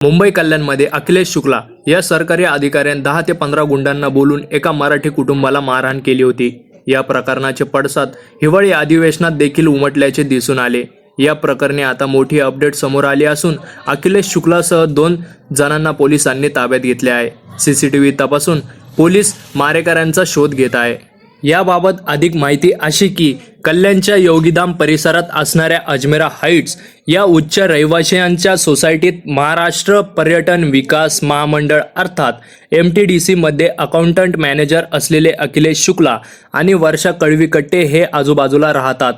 मुंबई कल्याणमध्ये अखिलेश शुक्ला या सरकारी अधिकाऱ्याने दहा ते पंधरा गुंडांना बोलून एका मराठी कुटुंबाला मारहाण केली होती. या प्रकरणाचे पडसाद हिवाळी अधिवेशनात देखील उमटल्याचे दिसून आले. या प्रकरणी आता मोठी अपडेट समोर आली असून अखिलेश शुक्लासह दोन जणांना पोलिसांनी ताब्यात घेतले आहे. सीसीटीव्ही तपासून पोलीस मारेकऱ्यांचा शोध घेत आहे. याबाबत अधिक माहिती अशी की कल्याणच्या योगीधाम परिसरात असणाऱ्या अजमेरा हाईट्स या उच्च रहिवाशांच्या सोसायटीत महाराष्ट्र पर्यटन विकास महामंडळ अर्थात एम टी डी सीमध्ये अकाउंटंट मॅनेजर असलेले अखिलेश शुक्ला आणि वर्षा कळवीकट्टे हे आजूबाजूला राहतात.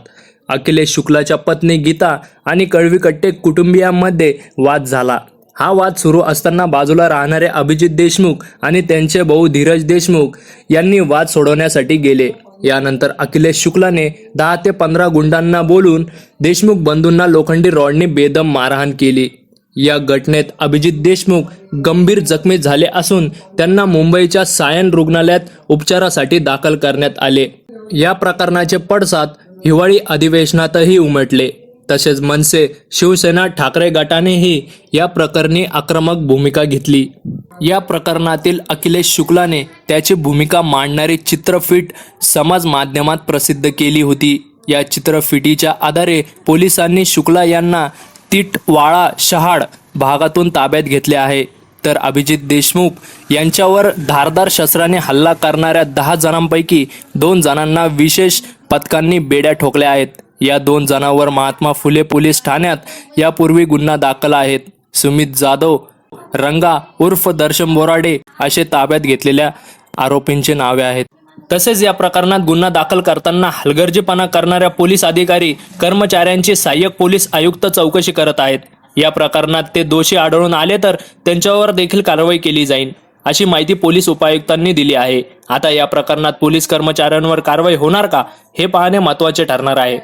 अखिलेश शुक्लाच्या पत्नी गीता आणि कळवीकट्टे कुटुंबियांमध्ये वाद झाला. हा वाद सुरू असताना बाजूला राहणारे अभिजित देशमुख आणि त्यांचे भाऊ धीरज देशमुख यांनी वाद सोडवण्यासाठी गेले. यानंतर अखिलेश शुक्लाने दहा ते पंधरा गुंडांना बोलून देशमुख बंधूंना लोखंडी रॉडने बेदम मारहाण केली. या घटनेत अभिजित देशमुख गंभीर जखमी झाले असून त्यांना मुंबईच्या सायन रुग्णालयात उपचारासाठी दाखल करण्यात आले. या प्रकरणाचे पडसाद हिवाळी अधिवेशनातही उमटले. तसेच मनसे शिवसेना ठाकरे गटानेही या प्रकरणी आक्रमक भूमिका घेतली. या प्रकरणातील अखिलेश शुक्लाने त्याची भूमिका मांडणारी चित्रफित समाज माध्यमात प्रसिद्ध केली होती. या चित्रफिटीच्या आधारे पोलिसांनी शुक्ला यांना तिटवाळा शहाड भागातून ताब्यात घेतले आहे. तर अभिजित देशमुख यांच्यावर धारदार शस्त्राने हल्ला करणाऱ्या दहा जणांपैकी दोन जणांना विशेष पथकांनी बेड्या ठोकल्या आहेत. या दोन जणांवर महात्मा फुले पोलीस ठाण्यात यापूर्वी गुन्हा दाखल आहेत. सुमित जाधव रंगा उर्फ दर्शन बोराडे असे ताब्यात घेतलेल्या आरोपींची नावे आहेत. तसेच या प्रकरणात गुन्हा दाखल करताना हलगर्जीपणा करणाऱ्या पोलीस अधिकारी कर्मचाऱ्यांची सहाय्यक पोलीस आयुक्त चौकशी करत आहेत. या प्रकरणात ते दोषी आढळून आले तर त्यांच्यावर देखील कारवाई केली जाईल अशी माहिती पोलीस उपायुक्तांनी दिली आहे. आता या प्रकरणात पोलीस कर्मचाऱ्यांवर कारवाई होणार का हे पाहणे महत्त्वाचे ठरणार आहे.